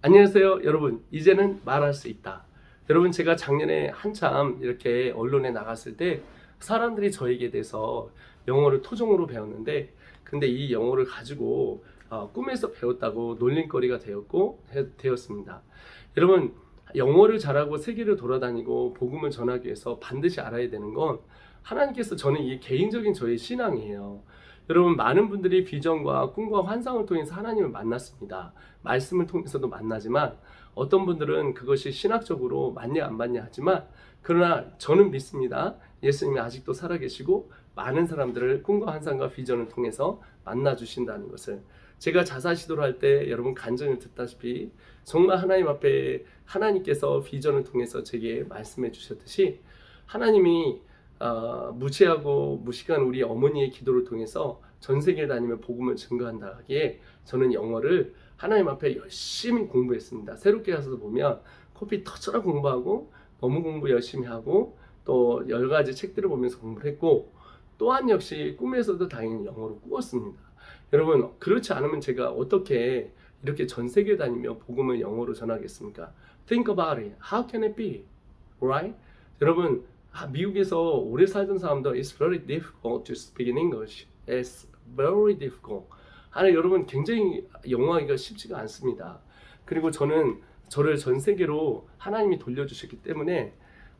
안녕하세요, 여러분. 이제는 말할 수 있다. 여러분, 제가 작년에 한참 이렇게 언론에 나갔을 때 사람들이 저에게 대해서 영어를 토종으로 배웠는데, 근데 이 영어를 가지고 어, 꿈에서 배웠다고 놀림거리가 되었고 해- 되었습니다. 여러분, 영어를 잘하고 세계를 돌아다니고 복음을 전하기 위해서 반드시 알아야 되는 건 하나님께서 저는 이 개인적인 저의 신앙이에요. 여러분 많은 분들이 비전과 꿈과 환상을 통해서 하나님을 만났습니다. 말씀을 통해서도 만나지만 어떤 분들은 그것이 신학적으로 맞냐 안 맞냐 하지만 그러나 저는 믿습니다. 예수님이 아직도 살아계시고 많은 사람들을 꿈과 환상과 비전을 통해서 만나 주신다는 것을 제가 자살 시도를 할 때 여러분 간증을 듣다시피 정말 하나님 앞에 하나님께서 비전을 통해서 제게 말씀해 주셨듯이 하나님이 어, 무지하고 무식한 우리 어머니의 기도를 통해서 전 세계를 다니며 복음을 증거한다기에 저는 영어를 하나님 앞에 열심히 공부했습니다. 새롭게 가서 보면 코피 터져라 공부하고 너무 공부 열심히 하고 또 여러 가지 책들을 보면서 공부를 했고 또한 역시 꿈에서도 당연히 영어로 꾸었습니다. 여러분 그렇지 않으면 제가 어떻게 이렇게 전 세계 다니며 복음을 영어로 전하겠습니까? Think about it. How can it be? Right? 여러분 아, 미국에서 오래 살던 사람도 it's very difficult to speak in English. It's very difficult. 아니 여러분 굉장히 영어하기가 쉽지가 않습니다. 그리고 저는 저를 전 세계로 하나님이 돌려주셨기 때문에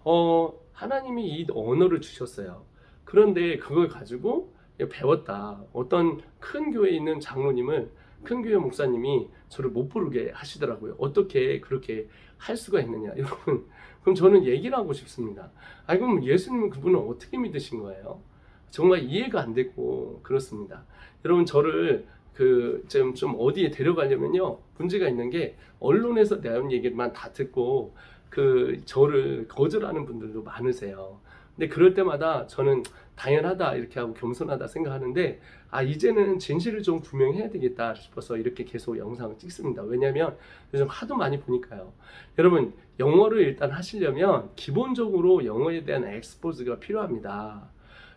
어 하나님이 이 언어를 주셨어요. 그런데 그걸 가지고 배웠다. 어떤 큰 교회에 있는 장로님을 큰 교회 목사님이 저를 못 부르게 하시더라고요. 어떻게 그렇게 할 수가 있느냐, 여러분. 그럼 저는 얘기를 하고 싶습니다. 아, 그럼 예수님은 그분을 어떻게 믿으신 거예요? 정말 이해가 안 됐고 그렇습니다. 여러분 저를 그좀 좀 어디에 데려가려면요 문제가 있는 게 언론에서 내온 얘기만 다 듣고 그 저를 거절하는 분들도 많으세요. 근데 그럴 때마다 저는 당연하다 이렇게 하고 겸손하다 생각하는데 아 이제는 진실을 좀 구명해야 되겠다 싶어서 이렇게 계속 영상을 찍습니다. 왜냐하면 요즘 하도 많이 보니까요. 여러분 영어를 일단 하시려면 기본적으로 영어에 대한 엑스포즈가 필요합니다.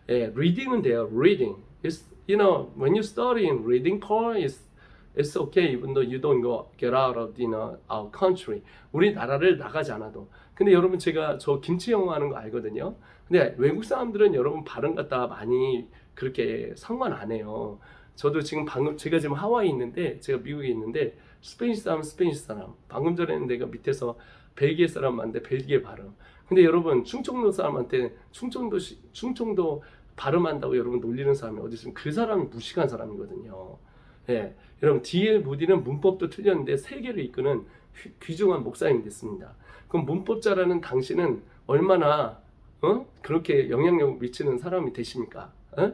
예, reading은 돼요. reading. It's, you know, when you study in reading part, it's, it's okay even though you don't go get out of you know, our country. 우리 나라를 나가지 않아도. 근데 여러분 제가 저 김치 영어 하는 거 알거든요. 근데 외국 사람들은 여러분 발음 갖다 많이 그렇게 상관 안 해요. 저도 지금 방금 제가 지금 하와이 있는데 제가 미국에 있는데 스페니시 사람 스페니시 사람 방금 전에 내가 밑에서 벨기에 사람 만데 벨기에 발음. 근데 여러분 충청도 사람한테 충청도 시- 충청도 발음한다고 여러분 놀리는 사람이 어디 있으면 그 사람이 무식한 사람이거든요. 예, 여러분 D.L. 무디는 문법도 틀렸는데 세계를 이끄는 휘- 귀중한 목사님이 됐습니다. 그럼 문법자라는 당신은 얼마나 어? 그렇게 영향력 미치는 사람이 되십니까? 어?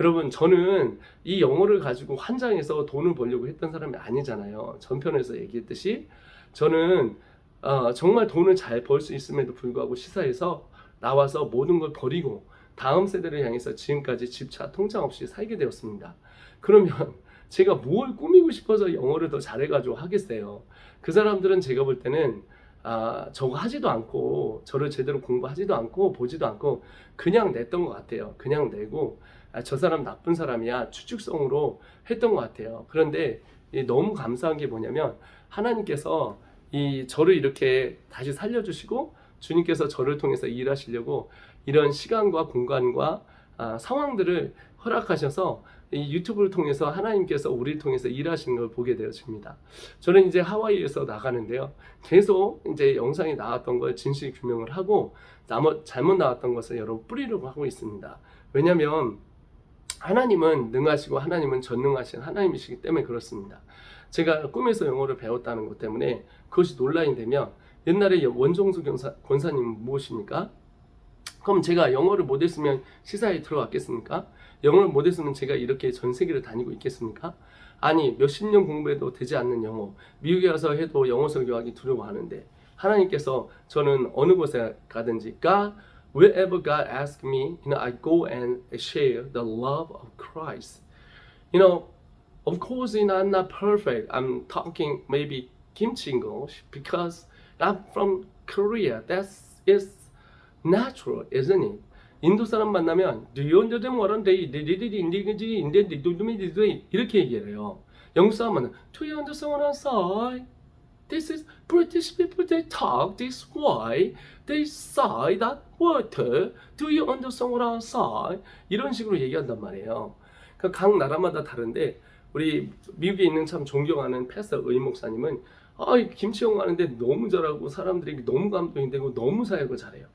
여러분 저는 이 영어를 가지고 환장해서 돈을 벌려고 했던 사람이 아니잖아요. 전편에서 얘기했듯이 저는 어, 정말 돈을 잘 벌 수 있음에도 불구하고 시사에서 나와서 모든 걸 버리고 다음 세대를 향해서 지금까지 집차 통장 없이 살게 되었습니다. 그러면 제가 뭘 꾸미고 싶어서 영어를 더 잘해가지고 하겠어요. 그 사람들은 제가 볼 때는 아, 저거 하지도 않고 저를 제대로 공부하지도 않고 보지도 않고 그냥 냈던 것 같아요. 그냥 내고 아, 저 사람 나쁜 사람이야 추측성으로 했던 것 같아요. 그런데 이 너무 감사한 게 뭐냐면 하나님께서 이 저를 이렇게 다시 살려주시고 주님께서 저를 통해서 일하시려고 이런 시간과 공간과 아, 상황들을 허락하셔서 이 유튜브를 통해서 하나님께서 우리를 통해서 일하시는 걸 보게 되어집니다. 저는 이제 하와이에서 나가는데요. 계속 이제 영상에 나왔던 걸 진실 규명을 하고 나머 잘못 나왔던 것을 여러 뿌리려고 하고 있습니다. 왜냐하면 하나님은 능하시고 하나님은 전능하신 하나님이시기 때문에 그렇습니다. 제가 꿈에서 영어를 배웠다는 것 때문에 그것이 논란이 되면 옛날에 원종수 경사, 권사님은 무엇입니까? 그럼 제가 영어를 못했으면 시사에 들어갔겠습니까? 영어를 못했으면 제가 이렇게 전 세계를 다니고 있겠습니까? 아니 몇십 년 공부해도 되지 않는 영어 미국에 가서 해도 영어 설교하기 두려워하는데 하나님께서 저는 어느 곳에 가든지 God wherever God asks me, you know, I go and share the love of Christ. You know, of course, I'm not perfect. I'm talking maybe kimchi English because I'm from Korea. That's is natural, isn't it? 인도 사람 만나면 Do you understand what I'm saying? 이렇게 얘기해요. 영국 사람 만나면 Do you understand what I'm saying? This is British people. They talk this way. They say that water. Do you understand what I say? 이런 식으로 얘기한단 말이에요. 그러니까 각 나라마다 다른데 우리 미국에 있는 참 존경하는 패서 의 목사님은 아, 이 김치영 하는데 너무 잘하고 사람들이 너무 감동이 되고 너무 사역을 잘해요.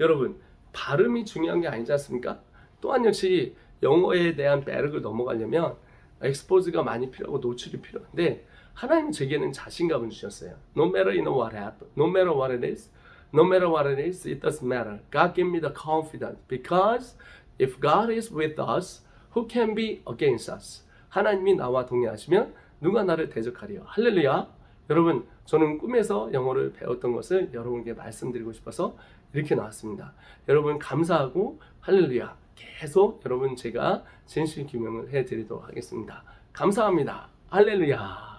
여러분 발음이 중요한 게 아니지 않습니까? 또한 역시 영어에 대한 배력을 넘어가려면 엑스포즈가 많이 필요하고 노출이 필요한데 하나님 제게는 자신감을 주셨어요. No matter know what happened, no matter what it is, no matter what it is, it doesn't matter. God give me the confidence because if God is with us, who can be against us? 하나님이 나와 동행하시면 누가 나를 대적하리요? 할렐루야. 여러분, 저는 꿈에서 영어를 배웠던 것을 여러분께 말씀드리고 싶어서 이렇게 나왔습니다. 여러분 감사하고 할렐루야. 계속 여러분 제가 진실 규명을 해 드리도록 하겠습니다. 감사합니다. 할렐루야.